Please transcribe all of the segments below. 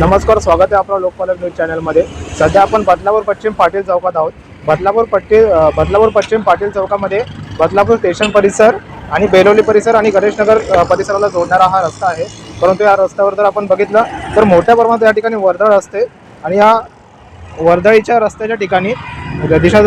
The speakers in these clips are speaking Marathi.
नमस्कार स्वागत आहे आपलं लोकपालक न्यूज चॅनलमध्ये. सध्या आपण बदलापूर पश्चिम पाटील चौकात आहोत. बदलापूर पट्टी बदलापूर पश्चिम पाटील चौकामध्ये बदलापूर स्टेशन परिसर आणि बेलोली परिसर आणि गणेशनगर परिसराला जोडणारा हा रस्ता आहे. परंतु या रस्त्यावर जर आपण बघितलं तर मोठ्या प्रमाणात या ठिकाणी वर्दळ असते आणि या वर्दळीच्या रस्त्याच्या ठिकाणी दिशा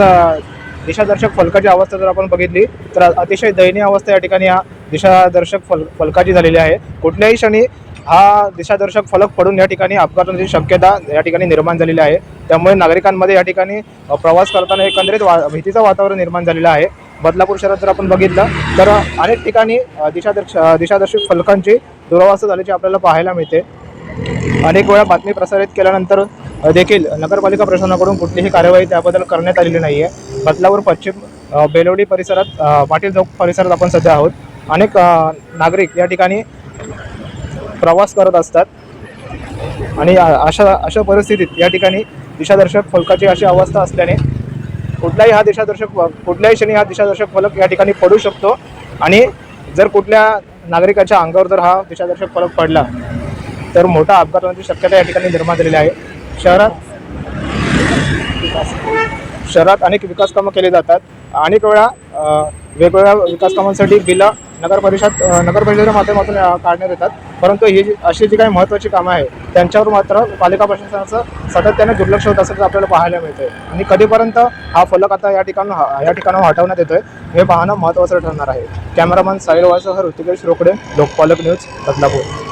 दिशादर्शक फलकाची अवस्था जर आपण बघितली तर अतिशय दयनीय अवस्था या ठिकाणी या दिशादर्शक फल फलकाची झालेली आहे. कुठल्याही क्षणी हा दिशादर्शक फलक पडून या ठिकाणी अपघाताची शक्यता या ठिकाणी निर्माण झालेली आहे. त्यामुळे नागरिकांमध्ये या ठिकाणी प्रवास करताना एकंदरीत वा भीतीचं वातावरण निर्माण झालेलं आहे. बदलापूर शहरात जर आपण बघितलं तर अनेक ठिकाणी दिशादर्श दिशादर्शक फलकांची दुरावस्था झाल्याची आपल्याला पाहायला मिळते. अनेक वेळा बातमी प्रसारित केल्यानंतर देखील नगरपालिका प्रशासनाकडून कुठलीही कार्यवाही त्याबद्दल करण्यात आलेली नाही आहे बदलापूर पश्चिम बेलोडी परिसरात पाटील चौक परिसरात आपण सध्या आहोत. अनेक नागरिक या ठिकाणी प्रवास करत असतात. आणि अशा अशा परिस्थितीत या ठिकाणी दिशादर्शक फलकाची अशी अवस्था असल्याने कुठलाही हा दिशादर्शक कुठल्याही क्षणी हा दिशादर्शक फलक या ठिकाणी पडू शकतो. आणि जर कुठल्या नागरिकाच्या अंगावर जर हा दिशादर्शक फलक पडला तर मोठा अपघात होण्याची शक्यता या ठिकाणी निर्माण झालेली आहे. शहरात शहरात अनेक विकास कामं केली जातात. अनेक वेळा वेगवेगळ्या विकास कामांसाठी बिलं नगर परिषद नगर परिषदेच्या माध्यमातून काढण्यात येतात. परंतु ही जी अशी जी काही महत्त्वाची कामं आहे त्यांच्यावर मात्र पालिका प्रशासनाचं सातत्याने दुर्लक्ष होत असल्याचं आपल्याला पाहायला मिळतंय. आणि कधीपर्यंत हा फलक आता या ठिकाण या ठिकाणावर हटवण्यात येतोय हे पाहणं महत्त्वाचं ठरणार आहे. कॅमेरामन साहिल वासह ऋतिकेश रोकडे लोकपालक न्यूज बदलापूर